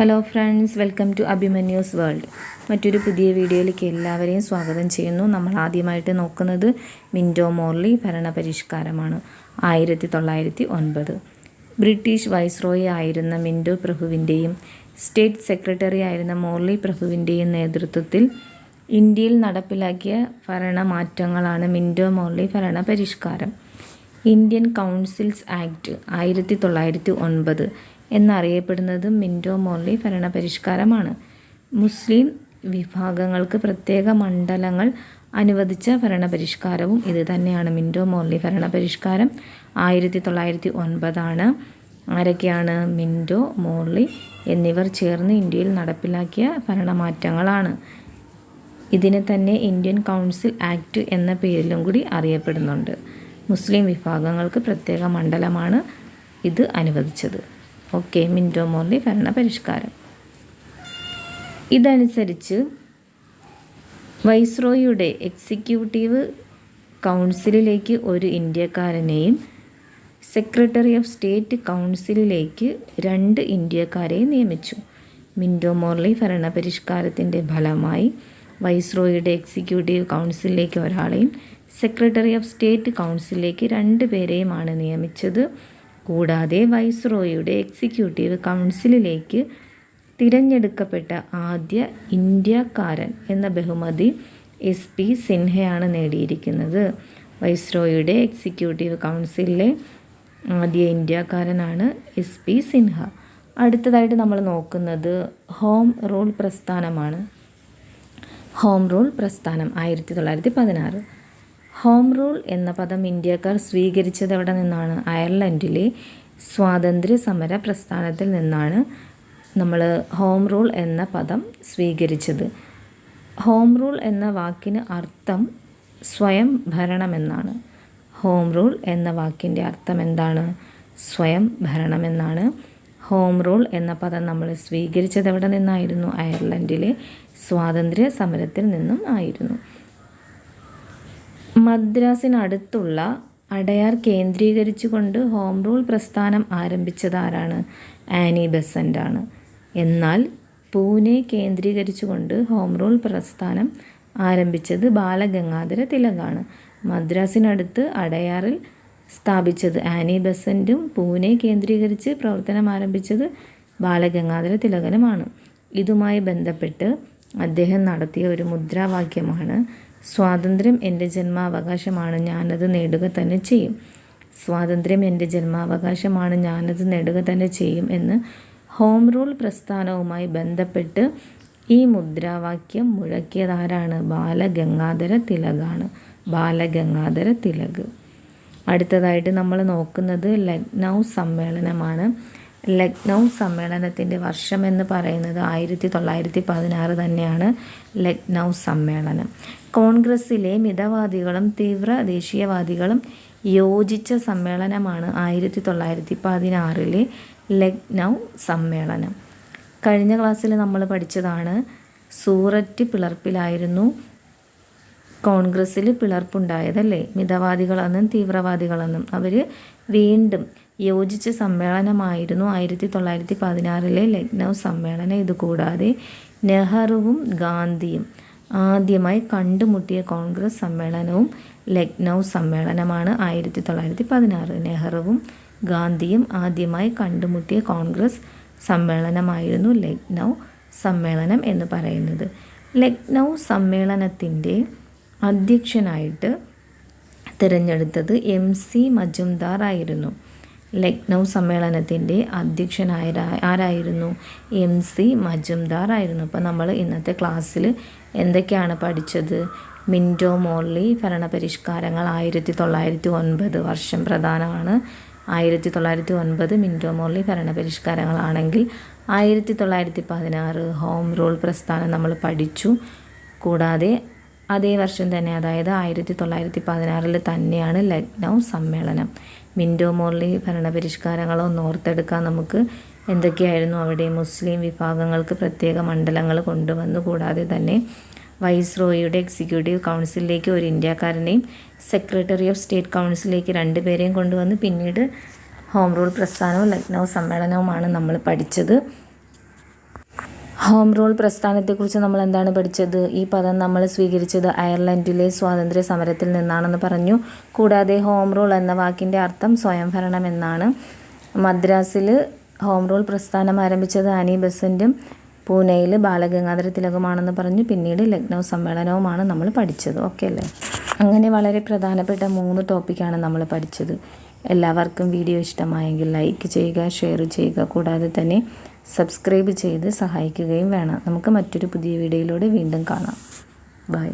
Hello friends welcome to Abhimanyu's world മറ്റൊരു പുതിയ വീഡിയോയിലേക്ക് എല്ലാവരെയും സ്വാഗതം ചെയ്യുന്നു. നമ്മൾ ആദ്യമായിട്ട് നോക്കുന്നത് മിന്റോ മോർലി ഭരണപരിഷ്കാരമാണ്. ആയിരത്തി തൊള്ളായിരത്തി ഒൻപത് ബ്രിട്ടീഷ് വൈസ്രോയി ആയിരുന്ന മിന്റോ പ്രഭുവിന്റെയും സ്റ്റേറ്റ് സെക്രട്ടറി ആയിരുന്ന മോർലി പ്രഭുവിന്റെയും നേതൃത്വത്തിൽ ഇന്ത്യയിൽ നടപ്പിലാക്കിയ ഭരണമാറ്റങ്ങളാണ് മിന്റോ മോർലി ഭരണപരിഷ്കാരം. ഇന്ത്യൻ കൗൺസിൽസ് ആക്ട് ആയിരത്തി തൊള്ളായിരത്തി ഒൻപത് എന്നറിയപ്പെടുന്നത് മിന്റോ മോർലി ഭരണപരിഷ്കാരമാണ്. മുസ്ലിം വിഭാഗങ്ങൾക്ക് പ്രത്യേക മണ്ഡലങ്ങൾ അനുവദിച്ച ഭരണപരിഷ്കാരവും ഇത് തന്നെയാണ് മിന്റോ മോർലി ഭരണപരിഷ്കാരം ആയിരത്തി തൊള്ളായിരത്തി ഒൻപതാണ് ആരൊക്കെയാണ് മിന്റോ മോർലി എന്നിവർ ചേർന്ന് ഇന്ത്യയിൽ നടപ്പിലാക്കിയ ഭരണമാറ്റങ്ങളാണ്. ഇതിനെ തന്നെ ഇന്ത്യൻ കൗൺസിൽ ആക്ട് എന്ന പേരിലും കൂടി അറിയപ്പെടുന്നുണ്ട്. മുസ്ലിം വിഭാഗങ്ങൾക്ക് പ്രത്യേക മണ്ഡലമാണ് ഇത് അനുവദിച്ചത്. ഓക്കെ മിന്റോ മോർലി ഭരണ പരിഷ്കാരം ഇതനുസരിച്ച് വൈസ്രോയുടെ എക്സിക്യൂട്ടീവ് കൗൺസിലിലേക്ക് ഒരു ഇന്ത്യക്കാരനെയും സെക്രട്ടറി ഓഫ് സ്റ്റേറ്റ് കൗൺസിലിലേക്ക് രണ്ട് ഇന്ത്യക്കാരെയും നിയമിച്ചു. മിന്റോ മോർലി ഭരണപരിഷ്കാരത്തിന്റെ ഫലമായി വൈസ്രോയുടെ എക്സിക്യൂട്ടീവ് കൗൺസിലിലേക്ക് ഒരാളെയും സെക്രട്ടറി ഓഫ് സ്റ്റേറ്റ് കൗൺസിലിലേക്ക് രണ്ട് പേരെയുമാണ് നിയമിച്ചത്. കൂടാതെ വൈസ്രോയുടെ എക്സിക്യൂട്ടീവ് കൗൺസിലിലേക്ക് തിരഞ്ഞെടുക്കപ്പെട്ട ആദ്യ ഇന്ത്യക്കാരൻ എന്ന ബഹുമതി എസ് പി സിൻഹയാണ് നേടിയിരിക്കുന്നത്. വൈസ്രോയുടെ എക്സിക്യൂട്ടീവ് കൗൺസിലിലെ ആദ്യ ഇന്ത്യക്കാരനാണ് എസ് പി സിൻഹ. അടുത്തതായിട്ട് നമ്മൾ നോക്കുന്നത് ഹോം റൂൾ പ്രസ്ഥാനമാണ്. ഹോം റൂൾ പ്രസ്ഥാനം ആയിരത്തി തൊള്ളായിരത്തി പതിനാറ്. ഹോം റൂൾ എന്ന പദം ഇന്ത്യക്കാർ സ്വീകരിച്ചത് എവിടെ നിന്നാണ്. അയർലൻഡിലെ സ്വാതന്ത്ര്യ സമര പ്രസ്ഥാനത്തിൽ നിന്നാണ് നമ്മൾ ഹോം റൂൾ എന്ന പദം സ്വീകരിച്ചത്. ഹോം റൂൾ എന്ന വാക്കിന് അർത്ഥം സ്വയം ഭരണമെന്നാണ്. ഹോം റൂൾ എന്ന വാക്കിന്റെ അർത്ഥം എന്താണ്? സ്വയം ഭരണമെന്നാണ്. ഹോം റൂൾ എന്ന പദം നമ്മൾ സ്വീകരിച്ചത് എവിടെ നിന്നായിരുന്നു? അയർലൻഡിലെ സ്വാതന്ത്ര്യ സമരത്തിൽ നിന്നും ആയിരുന്നു. മദ്രാസിനടുത്തുള്ള അടയാർ കേന്ദ്രീകരിച്ചുകൊണ്ട് ഹോം റൂൾ പ്രസ്ഥാനം ആരംഭിച്ചത് ആരാണ് ആനി ബെസന്റ് ആണ് എന്നാൽ പൂനെ കേന്ദ്രീകരിച്ചുകൊണ്ട് ഹോം റൂൾ പ്രസ്ഥാനം ആരംഭിച്ചത് ബാലഗംഗാധര തിലകാണ്. മദ്രാസിനടുത്ത് അടയാറിൽ സ്ഥാപിച്ചത് ആനി ബെസന്റും പൂനെ കേന്ദ്രീകരിച്ച് പ്രവർത്തനം ആരംഭിച്ചത് ബാലഗംഗാധര തിലകനുമാണ്. ഇതുമായി ബന്ധപ്പെട്ട് അദ്ദേഹം നടത്തിയ ഒരു മുദ്രാവാക്യമാണ് സ്വാതന്ത്ര്യം എന്റെ ജന്മാവകാശമാണ് ഞാനത് നേടുക തന്നെ ചെയ്യും. സ്വാതന്ത്ര്യം എന്റെ ജന്മാവകാശമാണ് ഞാനത് നേടുക തന്നെ ചെയ്യും എന്ന് ഹോം റൂൾ പ്രസ്ഥാനവുമായി ബന്ധപ്പെട്ട് ഈ മുദ്രാവാക്യം മുഴക്കിയതാരാണ്? ബാലഗംഗാധര തിലകാണ്. ബാലഗംഗാധര തിലക്. അടുത്തതായിട്ട് നമ്മൾ നോക്കുന്നത് ലക്നൗ സമ്മേളനമാണ്. ലക്നൗ സമ്മേളനത്തിന്റെ വർഷം എന്ന് പറയുന്നത് ആയിരത്തി തൊള്ളായിരത്തി പതിനാറ് തന്നെയാണ് ലക്നൗ സമ്മേളനം. കോൺഗ്രസ്സിലെ മിതവാദികളും തീവ്ര ദേശീയവാദികളും യോജിച്ച സമ്മേളനമാണ് ആയിരത്തി തൊള്ളായിരത്തി പതിനാറിലെ ലക്നൗ സമ്മേളനം. കഴിഞ്ഞ ക്ലാസ്സിൽ നമ്മൾ പഠിച്ചതാണ് സൂററ്റ് പിളർപ്പിലായിരുന്നു കോൺഗ്രസ്സിൽ പിളർപ്പുണ്ടായതല്ലേ? മിതവാദികളെന്നും തീവ്രവാദികളെന്നും. അവർ വീണ്ടും യോജിച്ച സമ്മേളനമായിരുന്നു ആയിരത്തി തൊള്ളായിരത്തി പതിനാറിലെ ലക്നൗ സമ്മേളനം. ഇതുകൂടാതെ നെഹ്റുവും ഗാന്ധിയും ആദ്യമായി കണ്ടുമുട്ടിയ കോൺഗ്രസ് സമ്മേളനവും ലക്നൗ സമ്മേളനമാണ് ആയിരത്തി തൊള്ളായിരത്തി പതിനാറ്. നെഹ്റുവും ഗാന്ധിയും ആദ്യമായി കണ്ടുമുട്ടിയ കോൺഗ്രസ് സമ്മേളനമായിരുന്നു ലക്നൗ സമ്മേളനം എന്ന് പറയുന്നത്. ലക്നൗ സമ്മേളനത്തിന്റെ അധ്യക്ഷനായിട്ട് തിരഞ്ഞെടുത്തത് എം സി മജുംദാർ ആയിരുന്നു ലക്നൗ സമ്മേളനത്തിന്റെ അധ്യക്ഷനായ ആരായിരുന്നു? എം സി മജുംദാർ ആയിരുന്നു അപ്പോൾ നമ്മൾ ഇന്നത്തെ ക്ലാസ്സിൽ എന്തൊക്കെയാണ് പഠിച്ചത്? മിന്റോ മോർലി ഭരണപരിഷ്കാരങ്ങൾ ആയിരത്തി തൊള്ളായിരത്തി ഒൻപത് വർഷം പ്രധാനമാണ്. ആയിരത്തി തൊള്ളായിരത്തി ഒൻപത് മിന്റോ മോർലി ഭരണപരിഷ്കാരങ്ങളാണെങ്കിൽ ആയിരത്തി തൊള്ളായിരത്തി പതിനാറ് ഹോം റൂൾ പ്രസ്ഥാനം നമ്മൾ പഠിച്ചു. കൂടാതെ അതേ വർഷം തന്നെ അതായത് ആയിരത്തി തൊള്ളായിരത്തി പതിനാറിൽ തന്നെയാണ് ലക്നൗ സമ്മേളനം. മിന്റോ മോർലി ഭരണപരിഷ്കാരങ്ങളൊന്ന് ഓർത്തെടുക്കാൻ നമുക്ക്. എന്തൊക്കെയായിരുന്നു അവിടെ മുസ്ലിം വിഭാഗങ്ങൾക്ക് പ്രത്യേക മണ്ഡലങ്ങൾ കൊണ്ടുവന്നു? കൂടാതെ തന്നെ വൈസ്രോയിയുടെ എക്സിക്യൂട്ടീവ് കൗൺസിലിലേക്ക് ഒരു ഇന്ത്യക്കാരനെയും സെക്രട്ടറി ഓഫ് സ്റ്റേറ്റ് കൗൺസിലിലേക്ക് രണ്ടുപേരെയും കൊണ്ടുവന്ന് പിന്നീട് ഹോം റൂൾ പ്രസ്ഥാനവും ലക്നൗ സമ്മേളനവുമാണ് നമ്മൾ പഠിച്ചത്. ഹോം റൂൾ പ്രസ്ഥാനത്തെക്കുറിച്ച് നമ്മൾ എന്താണ് പഠിച്ചത്? ഈ പദം നമ്മൾ സ്വീകരിച്ചത് അയർലൻഡിലെ സ്വാതന്ത്ര്യ സമരത്തിൽ നിന്നാണെന്ന് പറഞ്ഞു. കൂടാതെ ഹോം റൂൾ എന്ന വാക്കിന്റെ അർത്ഥം സ്വയംഭരണം എന്നാണ് മദ്രാസിൽ ഹോം റൂൾ പ്രസ്ഥാനം ആരംഭിച്ചത് ആനി ബസന്റും പൂനെയിൽ ബാലഗംഗാധര തിലകുമാണെന്ന് പറഞ്ഞു. പിന്നീട് ലക്നൗ സമ്മേളനവുമാണ് നമ്മൾ പഠിച്ചത്. ഓക്കെ അല്ലേ? അങ്ങനെ വളരെ പ്രധാനപ്പെട്ട മൂന്ന് ടോപ്പിക്കാണ് നമ്മൾ പഠിച്ചത്. എല്ലാവർക്കും വീഡിയോ ഇഷ്ടമായെങ്കിൽ ലൈക്ക് ചെയ്യുക ഷെയർ ചെയ്യുക. കൂടാതെ തന്നെ സബ്സ്ക്രൈബ് ചെയ്ത് സഹായിക്കുകയും വേണം. നമുക്ക് മറ്റൊരു പുതിയ വീഡിയോയിലൂടെ വീണ്ടും കാണാം. ബൈ.